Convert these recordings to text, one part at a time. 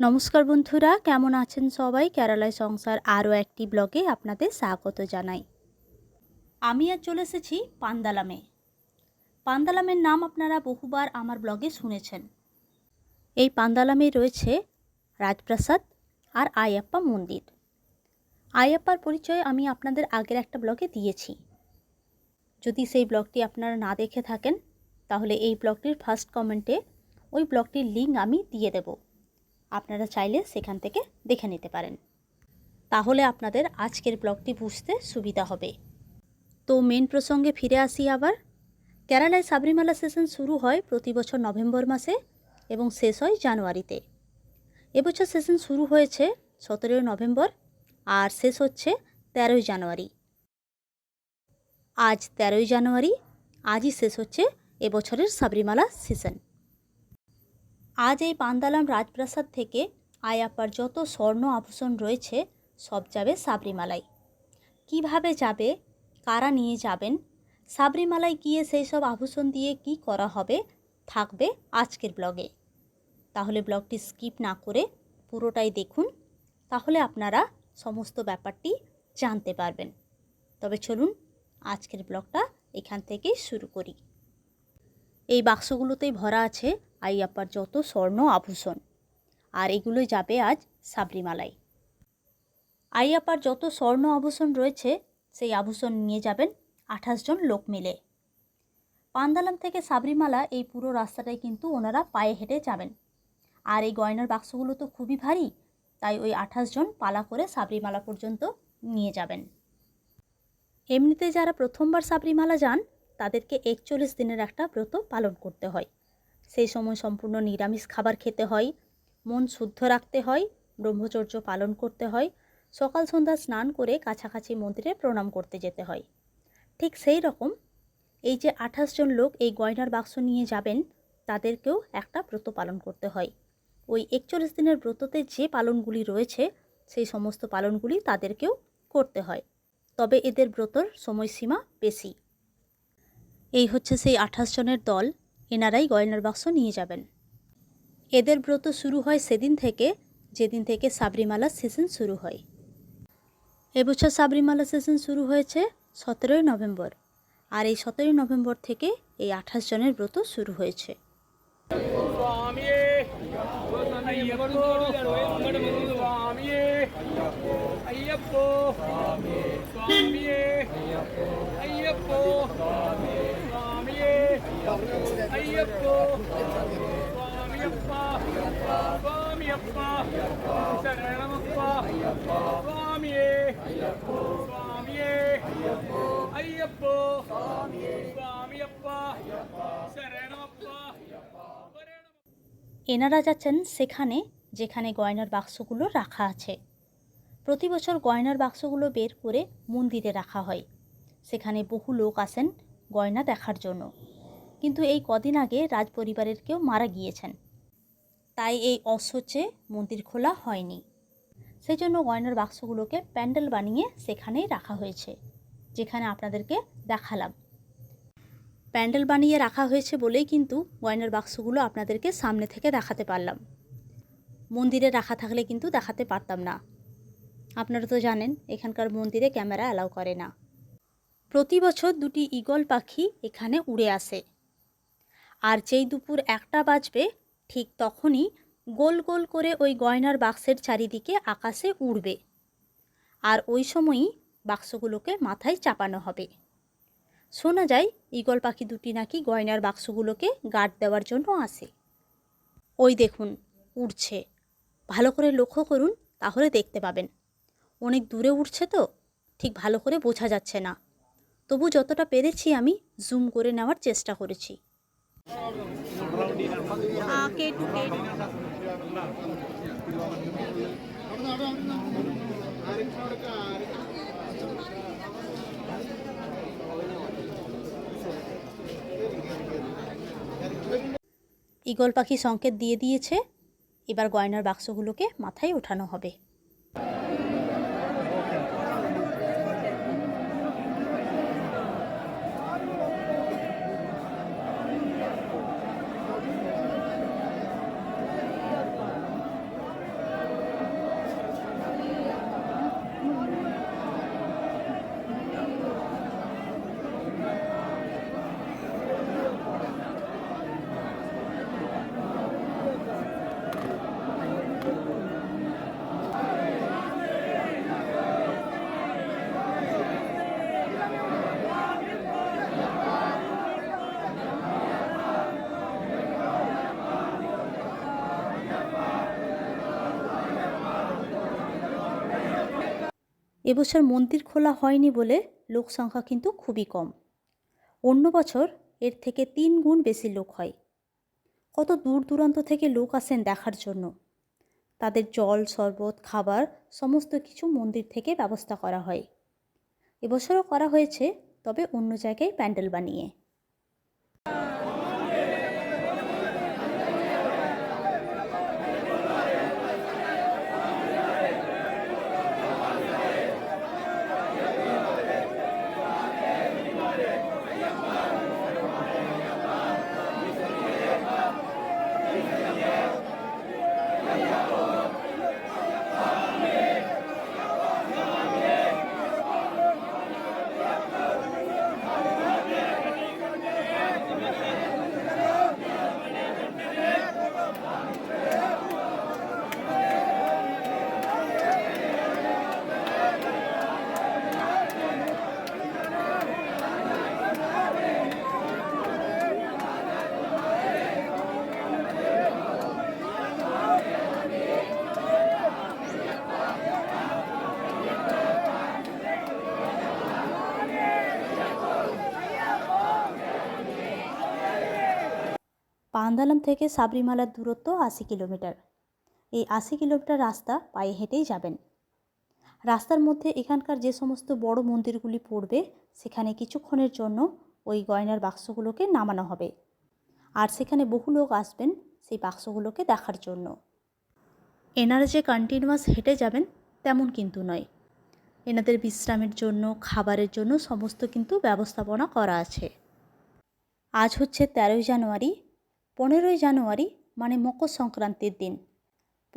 নমস্কার বন্ধুরা, কেমন আছেন সবাই? কেরালায় সংসার আরও একটি ব্লগে আপনাদের স্বাগত জানাই। আমি আর চলে এসেছি পান্দালামে। পান্দালামের নাম আপনারা বহুবার আমার ব্লগে শুনেছেন। এই পান্দালামে রয়েছে রাজপ্রাসাদ আর আয়াপ্পা মন্দির। আয়াপ্পার পরিচয় আমি আপনাদের আগের একটা ব্লগে দিয়েছি। যদি সেই ব্লগটি আপনারা না দেখে থাকেন তাহলে এই ব্লগটির ফার্স্ট কমেন্টে ওই ব্লগটির লিঙ্ক আমি দিয়ে দেব। আপনারা চাইলে সেখান থেকে দেখে নিতে পারেন। তাহলে আপনাদের আজকের ব্লগটি বুঝতে সুবিধা হবে। তো মেন প্রসঙ্গে ফিরে আসি আবার। কেরালায় সাবরিমালা সেশন শুরু হয় প্রতি বছর নভেম্বর মাসে এবং শেষ হয় জানুয়ারিতে। এবছর সেশন শুরু হয়েছে সতেরোই নভেম্বর আর শেষ হচ্ছে তেরোই জানুয়ারি। আজ তেরোই জানুয়ারি, আজই শেষ হচ্ছে এবছরের সাবরিমালা সেশন আজ এই পান্দালাম রাজপ্রাসাদ থেকে আয়াপ্পার যত স্বর্ণ আভূষণ রয়েছে, সব যাবে সাবরিমালায়। কীভাবে যাবে? কারা নিয়ে যাবেন? সাবরিমালায় গিয়ে সেই সব আভূষণ দিয়ে কি করা হবে? থাকবে আজকের ব্লগে। তাহলে ব্লগটি স্কিপ না করে পুরোটাই দেখুন, তাহলে আপনারা সমস্ত ব্যাপারটি জানতে পারবেন। তবে চলুন, আজকের ব্লগটা এখান থেকেই শুরু করি। এই বাক্সগুলোতেই ভরা আছে আইয়াপ্পার যত স্বর্ণ আভূষণ। আর এগুলো যাবে আজ সাবরিমালায়। আইয়াপ্পার যত স্বর্ণ আভূষণ রয়েছে, সেই আভূষণ নিয়ে যাবেন আঠাশ জন লোক মিলে। পান্দালাম থেকে সাবরিমালা এই পুরো রাস্তাটাই কিন্তু ওনারা পায়ে হেঁটে যাবেন। আর এই গয়নার বাক্সগুলো তো খুবই ভারী, তাই ওই আঠাশ জন পালা করে সাবরিমালা পর্যন্ত নিয়ে যাবেন। এমনিতে যারা প্রথমবার সাবরিমালা যান তাদেরকে একচল্লিশ দিনের একটা ব্রত পালন করতে হয়। সেই সময় সম্পূর্ণ নিরামিষ খাবার খেতে হয়, মন শুদ্ধ রাখতে হয়, ব্রহ্মচর্য পালন করতে হয়, সকাল সন্ধ্যা স্নান করে কাছাকাছি মন্দিরে প্রণাম করতে যেতে হয়। ঠিক সেই রকম এই যে আঠাশ জন লোক এই গয়নার বাক্স নিয়ে যাবেন, তাদেরকেও একটা ব্রত পালন করতে হয়। ওই একচল্লিশ দিনের ব্রততে যে পালনগুলি রয়েছে, সেই সমস্ত পালনগুলি তাদেরকেও করতে হয়। তবে এদের ব্রতর সময়সীমা বেশি। এই হচ্ছে সেই আঠাশ জনের দল। এনারাই গয়নার বাক্স নিয়ে যাবেন। এদের ব্রত শুরু হয় সেদিন থেকে, যেদিন থেকে সাবরিমালা সেশন শুরু হয়। এবছর সাবরিমালা সেশন শুরু হয়েছে সতেরোই নভেম্বর। আর এই সতেরোই নভেম্বর থেকে এই আঠাশ জনের ব্রত শুরু হয়েছে। এনারা যাচ্ছেন সেখানে, যেখানে গয়নার বাক্সগুলো রাখা আছে। প্রতি বছর গয়নার বাক্সগুলো বের করে মন্দিরে রাখা হয়। সেখানে বহু লোক আসেন গয়না দেখার জন্য। কিন্তু এই কদিন আগে রাজ পরিবারের কেউ মারা গিয়েছেন। তাই এই অসহ্যে মন্দির খোলা হয়নি। সেই জন্য গয়নার বাক্সগুলোকে প্যান্ডেল বানিয়ে সেখানেই রাখা হয়েছে, যেখানে আপনাদেরকে দেখালাম। প্যান্ডেল বানিয়ে রাখা হয়েছে বলেই কিন্তু গয়নার বাক্সগুলো আপনাদেরকে সামনে থেকে দেখাতে পারলাম। মন্দিরে রাখা থাকলে কিন্তু দেখাতে পারতাম না। আপনারা তো জানেন, এখানকার মন্দিরে ক্যামেরা অ্যালাউ করে না। প্রতি বছর দুটি ঈগল পাখি এখানে উড়ে আসে। আর যেই দুপুর একটা বাজবে, ঠিক তখনই গোল গোল করে ওই গয়নার বাক্সের চারিদিকে আকাশে উড়বে। আর ওই সময়ই বাক্সগুলোকে মাথায় চাপানো হবে। শোনা যায়, ঈগল পাখি দুটি নাকি গয়নার বাক্সগুলোকে গার্ড দেওয়ার জন্য আসে। ওই দেখুন, উড়ছে। ভালো করে লক্ষ্য করুন, তাহলে দেখতে পাবেন। অনেক দূরে উঠছে তো, ঠিক ভালো করে বোঝা যাচ্ছে না। তবু যতটা পেরেছি আমি, জুম করে নেওয়ার চেষ্টা করেছি। ঈগল পাখি সংকেত দিয়ে দিয়েছে। এবার গয়নার বাক্সগুলোকে মাথায় ওঠানো হবে। এবছর মন্দির খোলা হয়নি বলে লোক সংখ্যা কিন্তু খুবই কম। অন্য বছর এর থেকে তিন গুণ বেশি লোক হয়। কত দূর দূরান্ত থেকে লোক আসেন দেখার জন্য। তাদের জল, শরবত, খাবার, সমস্ত কিছু মন্দির থেকে ব্যবস্থা করা হয়। এবছরও করা হয়েছে, তবে অন্য জায়গায় প্যান্ডেল বানিয়ে। পান্দালাম থেকে সাবরিমালার দূরত্ব আশি কিলোমিটার। এই আশি কিলোমিটার রাস্তা পায়ে হেঁটেই যাবেন। রাস্তার মধ্যে এখানকার যে সমস্ত বড় মন্দিরগুলি পড়বে, সেখানে কিছুক্ষণের জন্য ওই গয়নার বাক্সগুলোকে নামানো হবে। আর সেখানে বহু লোক আসবেন সেই বাক্সগুলোকে দেখার জন্য। এনারা যে কন্টিনিউয়াস হেঁটে যাবেন, তেমন কিন্তু নয়। এনাদের বিশ্রামের জন্য, খাবারের জন্য সমস্ত কিন্তু ব্যবস্থাপনা করা আছে। আজ হচ্ছে তেরোই জানুয়ারি পনেরোই জানুয়ারি মানে মকর সংক্রান্তির দিন।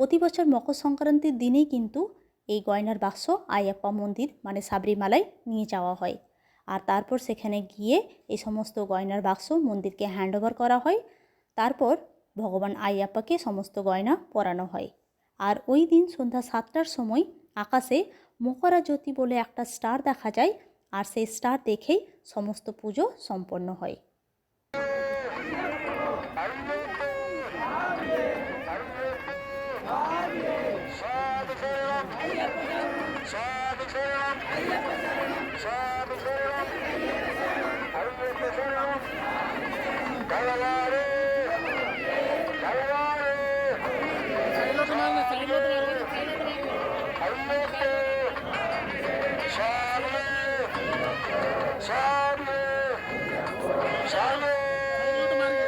প্রতি বছর মকর সংক্রান্তির দিনেই কিন্তু এই গয়নার বাক্স আয়াপ্পা মন্দির মানে সাবরিমালায় নিয়ে যাওয়া হয়। আর তারপর সেখানে গিয়ে এই সমস্ত গয়নার বাক্স মন্দিরকে হ্যান্ডওভার করা হয়। তারপর ভগবান আয়াপ্পাকে সমস্ত গয়না পরানো হয়। আর ওই দিন সন্ধ্যা সাতটার সময় আকাশে মকরা জ্যোতি বলে একটা স্টার দেখা যায়। আর সেই স্টার দেখেই সমস্ত পুজো সম্পন্ন হয়।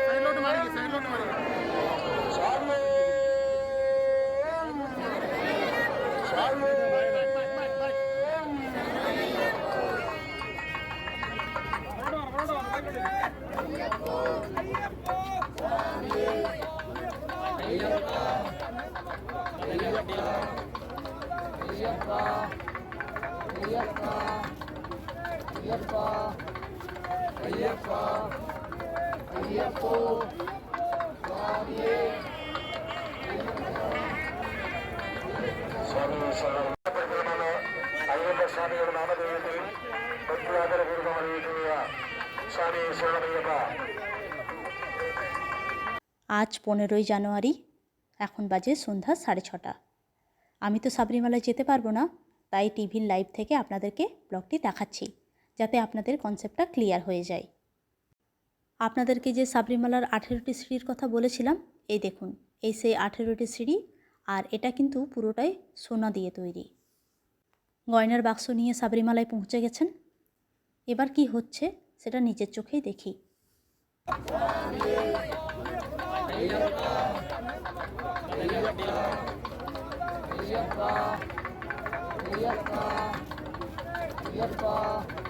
சைலோட்டு மாறுங்க சைலோட்டு மாறுங்க. আজ পনেরোই জানুয়ারি, এখন বাজে সন্ধ্যা সাড়ে ছটা। আমি তো সাবরিমালায় যেতে পারব না, তাই টিভির লাইভ থেকে আপনাদেরকে ব্লগটি দেখাচ্ছি। যাতে আপনাদের কনসেপ্টটা ক্লিয়ার হয়ে যায়। আপনাদেরকে যে সাবরিমালার আঠেরোটি সিঁড়ির কথা বলেছিলাম, এই দেখুন, এই সেই আঠেরোটি সিঁড়ি, আর এটা কিন্তু পুরোটাই সোনা দিয়ে তৈরি। গয়নার বাক্স নিয়ে সাবরিমালায় পৌঁছে গেছেন। এবার কি হচ্ছে সেটা নিজের চোখেই দেখি। Yeah.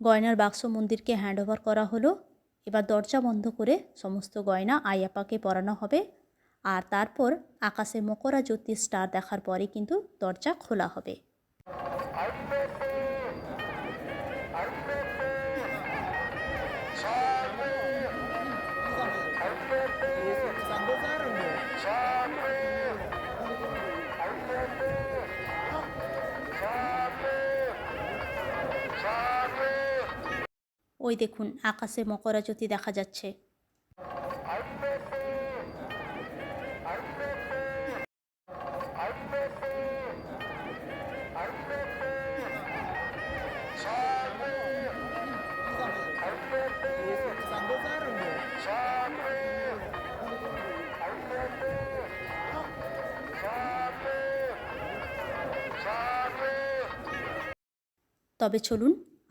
গয়নার বাক্স মন্দিরকে হ্যান্ডওভার করা হলো। এবার দরজা বন্ধ করে সমস্ত গয়না আয়াপাকে পরানো হবে। আর তারপর আকাশে মকরা জ্যোতি স্টার দেখার পরে কিন্তু দরজা খোলা হবে। ওই দেখুন আকাশে মকরা জ্যোতি দেখা যাচ্ছে। তবে চলুন